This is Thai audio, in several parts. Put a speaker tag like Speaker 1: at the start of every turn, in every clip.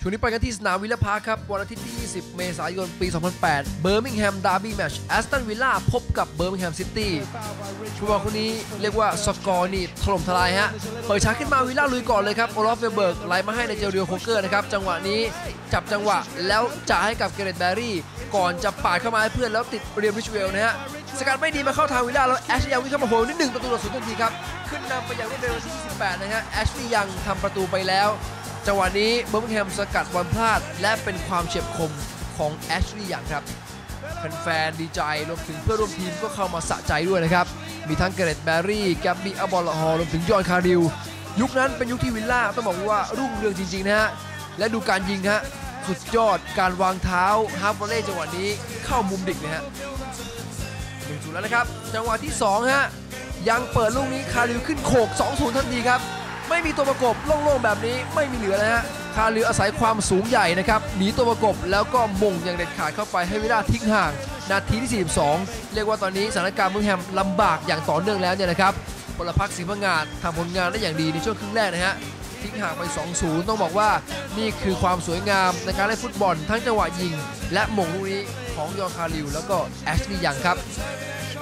Speaker 1: ช่วงนี้ไปกันที่สนามวิลล่าพาร์คครับ วันอาทิตย์ที่ 20 เมษายน ปี 2008 เบอร์มิงแฮมดาร์บี้แมชแอสตันวิลล่าพบกับเบอร์มิงแฮมซิตี้ผู้บอลคนนี้เรียกว่าสกอร์นี่ถล่มทลายฮะ เปิดฉากขึ้นมาวิลล่าลุยก่อนเลยครับ โอลอฟเวเบิร์กไหลมาให้ในเจลเดียโคเกอร์นะครับ จังหวะนี้จับจังหวะแล้วจ่ายให้กับเกเรตแบรี่ ก่อนจะปาดเข้ามาให้เพื่อนแล้วติดเรียมริชเวลนะฮะ สกัดไม่ดีมาเข้าทางวิลล่าแล้วแอชลีย์ยังวิ่งเข้ามาโหนิดหนึ่งประตูต่อศูนย์ทันทีครับ ขึ้นนำไปอย่างรวดเร็วที่ 28 นะฮะ แอชลียังทำประตูไปแล้ว จังหวะนี้เบอร์มิงแฮมสกัดบอลพลาด และเป็นความเฉียบคมของแอชลีย์อยังครับแฟนๆดีใจรวมถึงเพื่อนร่วมทีมก็เข้ามาสะใจด้วยนะครับ มีทั้งเกเรตแบรี่แกบบี้อับบอลลฮอรวมถึงยอนคาริลยุคนั้นเป็นยุคที่วิลล่าต้องบอกว่ารุ่งเรืองจริงๆนะฮะ และดูการยิงฮะสุดยอดการวางเท้าฮาร์ฟวอลเล่จังหวะนี้เข้ามุมดิกนะฮะหนึ่งศูนย์แล้วนะครับ จังหวะที่2ฮะยังเปิดลูกนี้คาริลขึ้นโขก2-0ทันทีครับ ไม่มีตัวประกบโล่งๆแบบนี้ไม่มีเหลือนะฮะคาริลอาศัยความสูงใหญ่นะครับหนีตัวประกบแล้วก็มงอย่างเด็ดขาดเข้าไปให้วิล่าทิ้งห่าง นาทีที่ 42 เรียกว่าตอนนี้สถานการณ์เมืองแฮมลำบากอย่างต่อเนื่องแล้วเนี่ยนะครับพลพักศรีพังงานทำผลงานได้อย่างดีในช่วงครึ่งแรกนะฮะ ทิ้งห่างไป 2-0 ต้องบอกว่านี่คือความสวยงามในการเล่นฟุตบอล ทั้งจังหวะยิง และหม่งลูกนี้ของยอคาริลแล้วก็แอชลีย์ยังครับ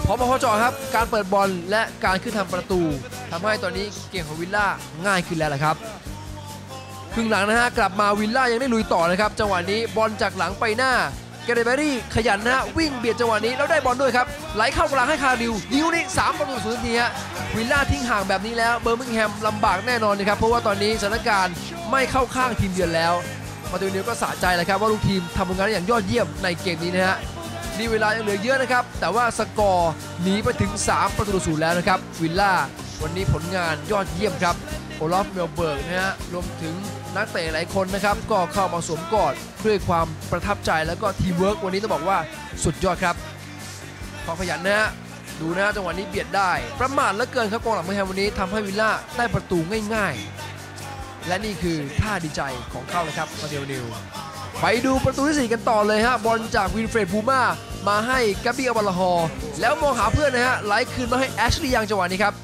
Speaker 1: พอมาพอจอครับ การเปิดบอลและการขึ้นทำประตูทำให้ตอนนี้เกมของวิลล่าง่ายขึ้นแล้วละครับครึ่งหลังนะฮะกลับมาวิลล่ายังได้ลุยต่อนะครับ จังหวะนี้บอลจากหลังไปหน้า เกเรเบรี่ขยันนะฮะวิ่งเบียดจังหวะนี้แล้วได้บอลด้วยครับไหลเข้ากลางให้คาริวยิงลูกนี้3ประตูศูนย์ทีฮะวิลล่าทิ้งห่างแบบนี้แล้วเบอร์มิงแฮมลำบากแน่นอนนะครับเพราะว่าตอนนี้สถานการณ์ไม่เข้าข้างทีมเยือนแล้ว มาตูนิวก็สะใจเลยครับว่าลูกทีมทำผลงานได้อย่างยอดเยี่ยมในเกมนี้นะฮะนี่เวลายังเหลือเยอะนะครับ แต่ว่าสกอร์หนีไปถึง 3 ประตูต่อศูนย์แล้วนะครับ วิลล่า วันนี้ผลงานยอดเยี่ยมครับ โอลอฟเมลเบิร์กนะฮะรวมถึงนักเตะหลายคนนะครับ ก็เข้ามาสวมกอดด้วยความประทับใจแล้วก็ทีมเวิร์กวันนี้ต้องบอกว่าสุดยอดครับความขยันนะฮะดูนะฮะจังหวะนี้เบียดได้ ประมาทเหลือเกินครับกองหลังเมืองแฮมวันนี้ทำให้วิลล่าได้ประตูง่าย ๆ และนี่คือท่าดีใจของเขาเลยครับมาเดลนิวไปดูประตูที่ 4 กันต่อเลยฮะบอลจากวินเฟรดบูมามาให้กาบี้อัลบาลาฮอร์แล้วมองหาเพื่อนนะฮะไหลคืนมาให้แอชลีย์ยังจังหวะนี้ครับ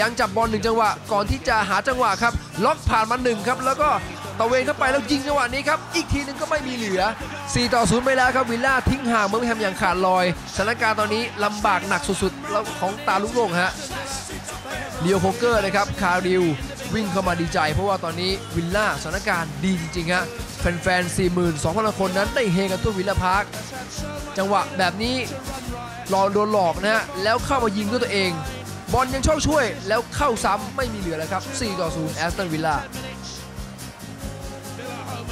Speaker 1: ยังจับบอลหนึ่งจังหวะ ก่อนที่จะหาจังหวะครับ ล็อกผ่านมาหนึ่งครับ แล้วก็ตะเวนเข้าไปแล้วยิงจังหวะนี้ครับ อีกทีหนึงก็ไม่มีเหลือ 4 ต่อ 0 ไปแล้วครับวิลล่าทิ้งห่างเมืองแฮมอย่างขาดลอยสถานการณ์ตอนนี้ลำบากหนักสุดๆแล้วของตาลุกลงฮะเลียวโคเกอร์นะครับคาริววิ่งเข้ามาดีใจ เพราะว่าตอนนี้วิลล่าสถานการณ์ดีจริงๆฮะแฟนๆ42,000 คนนั้นได้เฮกันทั่ววิลล่าพาร์คจังหวะแบบนี้รอโดนหลอกนะฮะแล้วเข้ามายิงด้วยตัวเอง บอลยังโชคช่วยแล้วเข้าซ้ำไม่มีเหลือแล้วครับ 4 ต่อ 0 แอสตันวิลล่า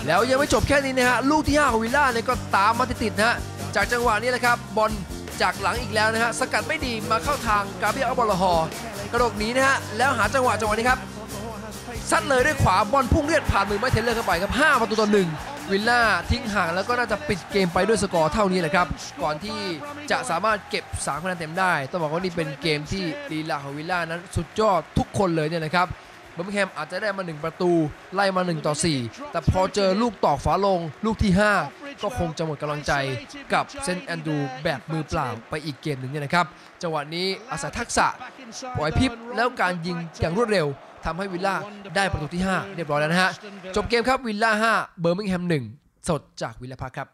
Speaker 1: แล้วยังไม่จบแค่นี้นะฮะ ลูกที่ 5 ของวิลล่าเนี่ยก็ตามมาติดๆนะฮะ จากจังหวะนี้แหละครับ บอลจากหลังอีกแล้วนะฮะ สกัดไม่ดีมาเข้าทางกาเบียอัลบอลฮอร์กระโดดหนีนะฮะ แล้วหาจังหวะจังหวะนี้ครับซัดเลยด้วยขวาบอลพุ่งเลียดผ่านมือไม่เทนเลอร์เข้าไปครับ 5 ประตูต่อหนึ่ง วิลล่าทิ้งห่างแล้วก็น่าจะปิดเกมไปด้วยสกอร์เท่านี้แหละครับ ก่อนที่จะสามารถเก็บ3คะแนนเต็มได้ ต้องบอกว่านี่เป็นเกมที่ลีลาของวิลล่านั้นสุดยอดทุกคนเลยเนี่ยนะครับเบอร์มิงแฮมอาจจะได้มา 1 ประตู ไล่มา 1 ต่อ 4 แต่พอเจอลูกตอกฝาลง ลูกที่ 5 ก็คงจะหมดกำลังใจกับเซนแอนดูแบบมือเปล่าไปอีกเกมหนึ่งเนี่ยนะครับ จังหวะนี้อาศัยทักษะปล่อยพริบแล้วการยิงอย่างรวดเร็ว ทำให้วิลล่าได้ประตูที่ 5 เรียบร้อยแล้วนะฮะ จบเกมครับวิลล่า5เบอร์มิงแฮม1สดจากวิลล่าพาร์คครับ